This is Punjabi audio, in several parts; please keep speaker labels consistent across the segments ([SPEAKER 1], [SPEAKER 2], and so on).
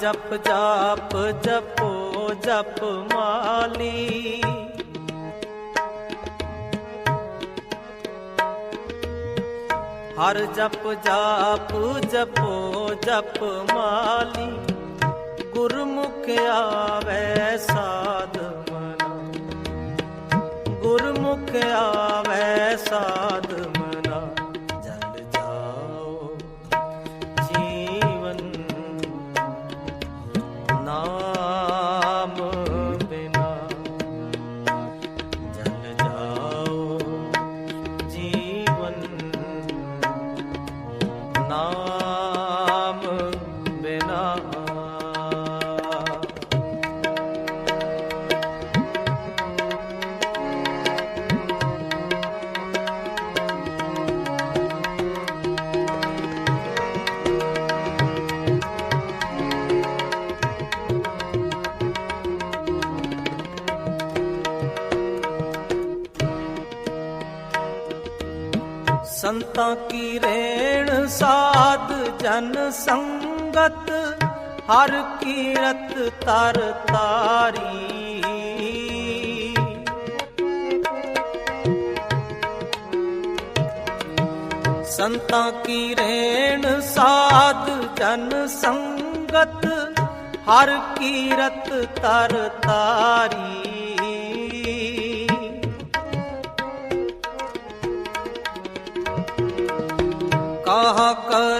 [SPEAKER 1] ਜਪ ਜਾਪ ਜਪੋ ਜਪ ਮਾਲੀ। ਹਰ ਜਪ ਜਾਪ ਜਪੋ ਜਪ ਮਾਲੀ। ਗੁਰਮੁਖ ਆਵੈ ਸਾਧ ਮਨਾ। ਗੁਰਮੁਖ ਆਵੈ ਸੰਤਾਂ ਕੀ ਰੇਣ ਸਾਧ ਜਨ ਸੰਗਤ, ਹਰ ਕੀਰਤ ਤਰ ਤਾਰੀ। ਸੰਤਾਂ ਕੀ ਰੇਣ ਸਾਧ ਜਨ ਸੰਗਤ, ਹਰ ਕੀਰਤ ਤਰ ਤਾਰੀ। ਕਹਾ ਕਰੈ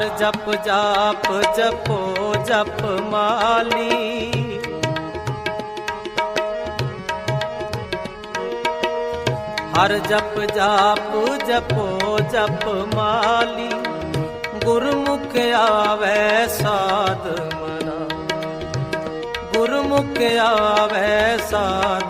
[SPEAKER 1] ਹਰ ਜਪ ਜਾਪ, ਜਪੋ ਜਪ ਮਾਲੀ। ਹਰ ਜਪ ਜਾਪ, ਜਪੋ ਜਪ ਮਾਲੀ। ਗੁਰਮੁਖ ਆਵੈ ਸਾਧ ਮਨਾ। ਗੁਰਮੁਖ ਆਵੈ ਸਾਧ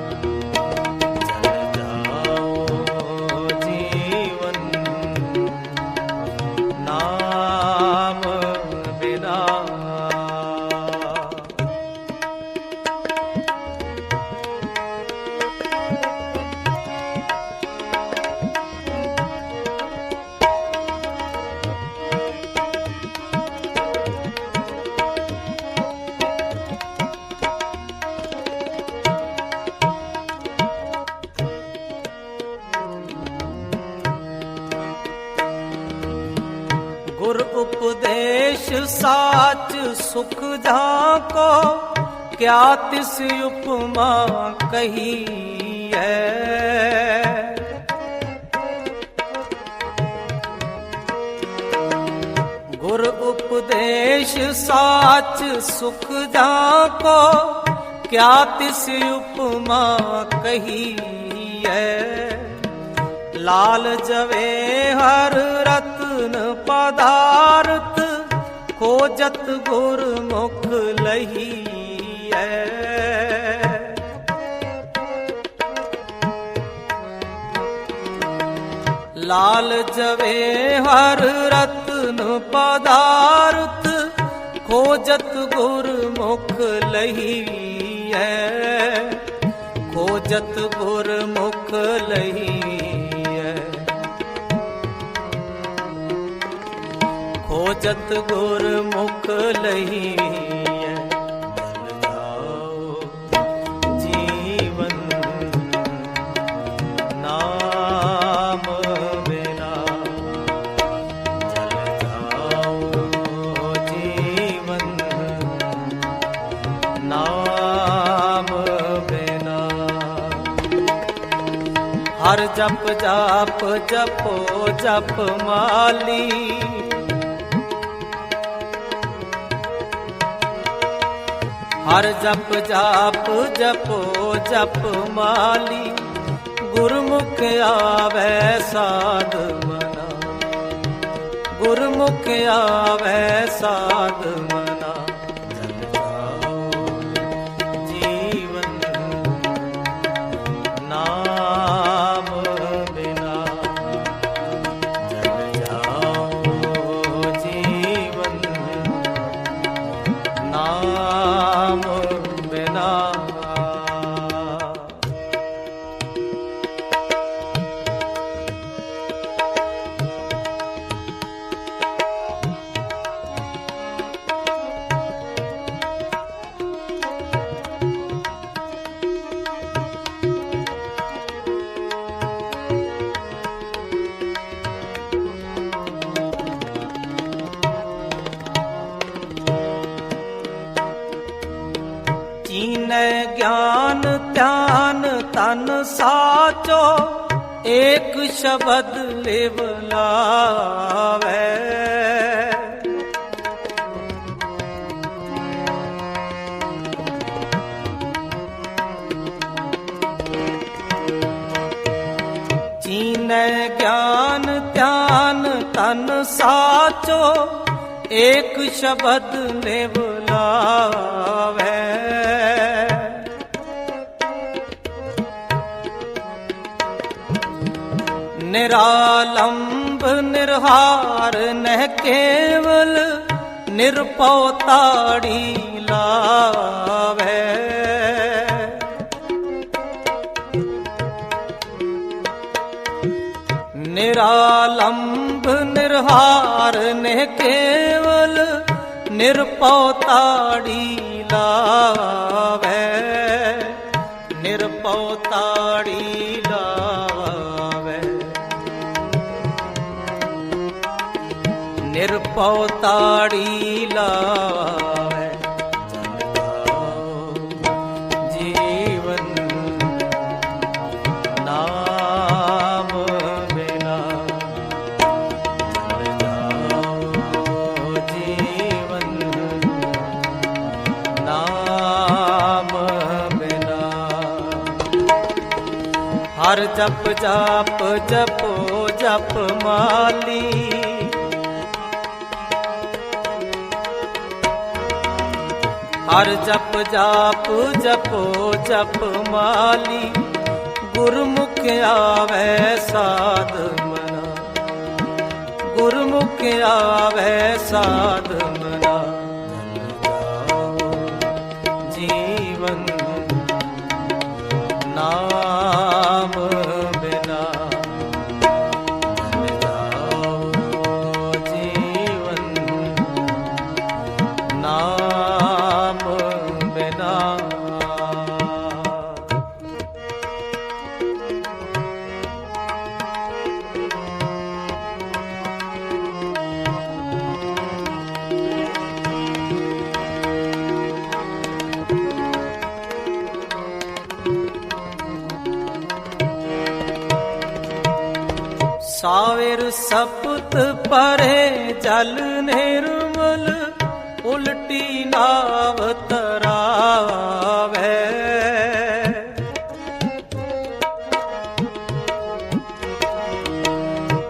[SPEAKER 1] ਸਾਚ ਸੁਖ ਕੋ, ਕਿਆ ਤਿਸ ਉਪਮਾ ਕਹੀ ਹੈ ਗੁਰ ਉਪਦੇਸ਼ ਸਾਚ ਸੁਖ ਕੋ, ਕਿਆ ਤਿਸ ਉਪਮਾ ਕਹੀ ਹੈ ਲਾਲ ਜਵੇ ਹਰ ਰਤਨ ਪਦਾਰਥ ਖੋਜਤ ਗੁਰਮੁਖ ਲਹੀਐ ਲਾਲ ਜਵੇ ਹਰ ਰਤਨ ਪਦਾਰਥ ਖੋਜਤ ਗੁਰਮੁਖ ਲਹੀਐ ਖੋਜਤ ਗੁਰਮੁਖ ਲਹੀਐ ਜਤ ਗੁਰ ਮੁਖ ਲਈਐ। ਜਲ ਜਾਓ ਜੀਵਨ ਨਾਮ ਬਿਨਾ। ਜਾਓ ਜੀਵਨ ਨਾਮ ਹਰ ਜਪ ਜਾਪ ਜਪੋ ਜਪ ਮਾਲੀ। ਹਰ ਜਪ ਜਾਪ ਜਪੋ ਜਪ ਮਾਲੀ ਗੁਰਮੁਖ ਆਵੈ ਸਾਧ ਮਨਾ। ਗੁਰਮੁਖ ਆਵੈ ਸਾਧ ਮਨਾ ਗਿਆਨ, ਧਿਆਨ ਤਨ ਸਾਚੋ, ਏਕ ਸ਼ਬਦ ਲਿਵ ਲਾਵੇ। ਚੀਨੈ ਗਿਆਨ, ਧਿਆਨ ਤਨ ਸਾਚੋ, ਏਕ ਸ਼ਬਦ ਲਿਵ ਲਾਵੇ। ਨਿਰਾਲੰਬ ਨਿਰਹਾਰ ਨਹਿ ਕੇਵਲ ਨਿਰਪਉ ਤਾੜੀ ਲਾਵੇ। ਨਿਰਾਲੰਬ ਨਿਰਹਾਰ ਨੇ ਕੇਵਲ ਨਿਰਪਉ ਤਾੜੀ ਲਾਵੇ। ਨਿਰਪਉ ਤਾੜੀ ਲਾਵੇ ਜੀਵਨ ਨਾਮ ਬਿਨਾ ਜੀਵਨ ਨਾਮ ਬਿਨਾ ਹਰ ਜਪ ਜਪ ਜਪੋ ਜਪ ਮਾਲੀ। ਹਰ ਜਪ ਜਾਪ ਜਪੋ ਜਪ ਮਾਲੀ ਗੁਰਮੁਖ ਆਵੈ ਸਾਧ ਮਨਾ। ਗੁਰਮੁਖ ਆਵੈ ਸਾਧ ਸਾਵੇਰ ਸਪਤ ਪਰੇ ਜਲ ਨਿਰਮਲ, ਉਲਟੀ ਨਾਵ ਤਰਾਵੇ।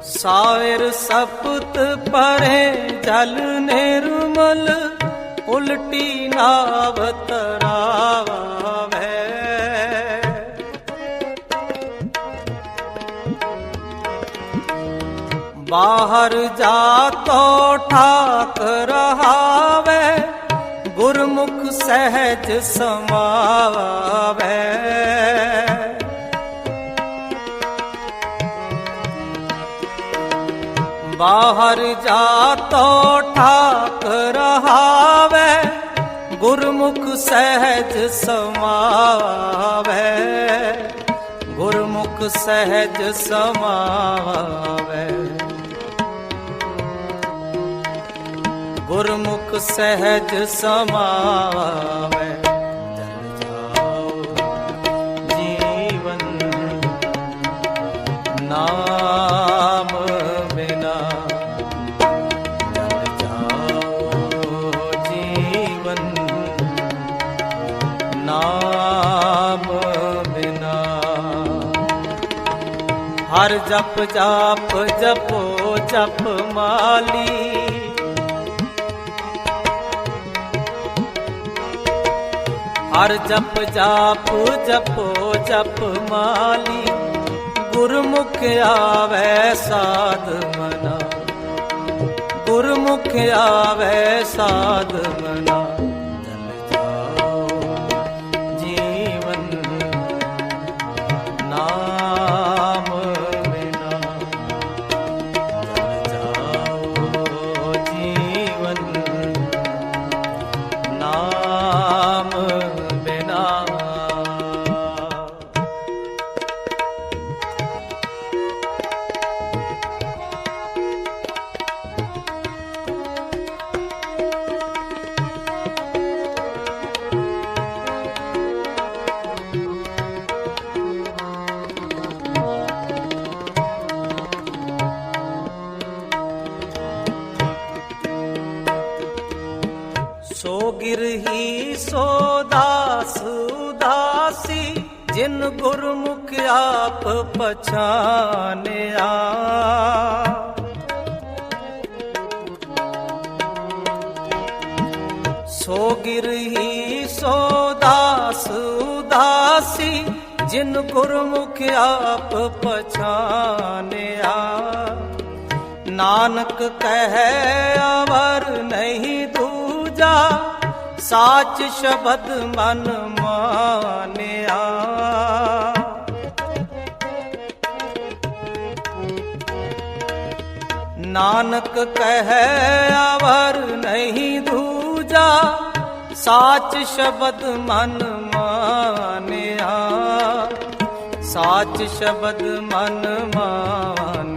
[SPEAKER 1] ਸਾਵੇਰ ਸਪਤ ਪਰੇ ਜਲ ਨਿਰਮਲ, ਉਲਟੀ ਨਾਵ ਤਰਾਵੇ। ਬਾਹਰ ਜਾਤੋ ਠਾਕ ਰਹਾਵੇ, ਗੁਰਮੁਖ ਸਹਿਜ ਸਮਾਵੇ ਬਾਹਰ ਜਾ ਤੋ ਠਾਕ ਰਹਾਵੇ, ਗੁਰਮੁਖ ਸਹਿਜ ਸਮਾਵੇ ਗੁਰਮੁਖ ਸਹਿਜ ਸਮਾਵੇ ਗੁਰਮੁਖ ਸਹਿਜ ਸਮਾਵੇ। ਜਲ ਜੀਵਨ। ਨਾਮ ਜਲ ਜਾਓ ਜੀਵਨ। ਨਾਮ ਹਰ ਜਪ ਜਾਪ ਜਪੋ ਜਪ ਮਾਲੀ। ਹਰ ਜਪ ਜਾਪ ਜਪੋ ਜਪ ਮਾਲੀ। ਗੁਰਮੁਖ ਆਵੈ ਸਾਧ ਮਨਾ। ਗੁਰਮੁਖ ਆਵੈ ਸਾਧ ਮਨਾ। ਸੋ ਗਿਰਹੀ ਸੋ ਦਾਸ ਉਦਾਸੀ, ਜਿਨ ਗੁਰਮੁਖ ਆਪ ਪਛਾਨਿਆ। ਸੋ ਗਿਰਹੀ ਸੋ ਦਾਸ ਉਦਾਸੀ, ਜਿਨ ਗੁਰਮੁਖ ਆਪ ਪਛਾਨਿਆ। ਨਾਨਕ ਕਹੈ ਸਾਚ ਸ਼ਬਦ ਮਨ ਮਾਨਿਆ। ਨਾਨਕ ਕਹੈ ਅਵਰ ਨਹੀਂ ਦੂਜਾ, ਸਾਚ ਸ਼ਬਦ ਮਨ ਮਾਨਿਆ। ਸਾਚ ਸ਼ਬਦ ਮਨ ਮਾਨ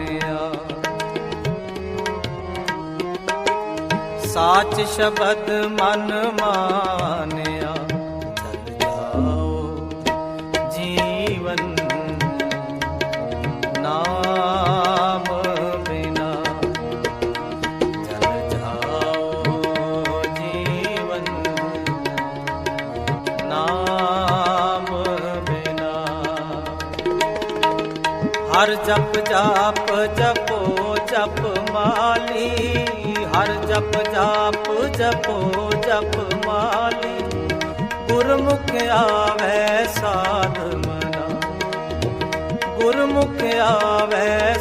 [SPEAKER 1] ਸਾਚ ਸ਼ਬਦ ਮਨ ਮਾਨਿਆ, ਚਲ ਜਾਓ ਜੀਵਨ ਨਾਮ ਬਿਨਾ। ਚਲ ਜਾਓ ਜੀਵਨ ਨਾਮ ਬਿਨਾ। ਹਰ ਜਪ ਜਾਪ ਜਪੋ ਜਪ ਮਾਲੀ। ਹਰ ਜਪ ਜਾਪ ਜਪੋ ਜਪ ਮਾਲੀ। ਗੁਰਮੁਖ ਆਵੈ ਸਾਧ ਮਨਾ। ਗੁਰਮੁਖ ਆਵੈ